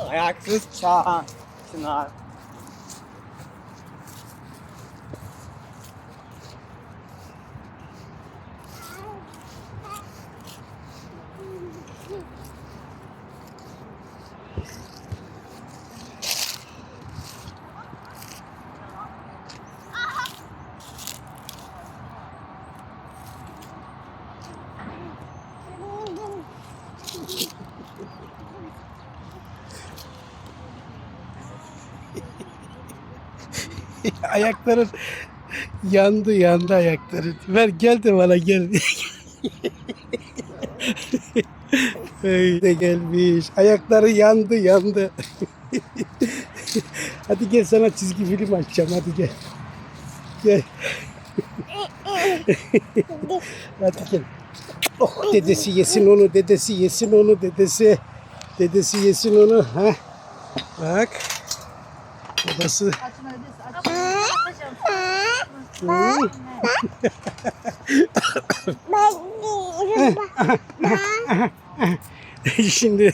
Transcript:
Ayaksız çağan çınar. Ayakların yandı yandı ayakların. Ver gel de bana gel. De gelmiş. Ayakları yandı yandı. hadi gel sana çizgi film açacağım hadi gel. Gel. hadi gel. Oh dedesi yesin onu dedesi yesin onu dedesi. Dedesi yesin onu. Ha. Bak. Babası. Şimdi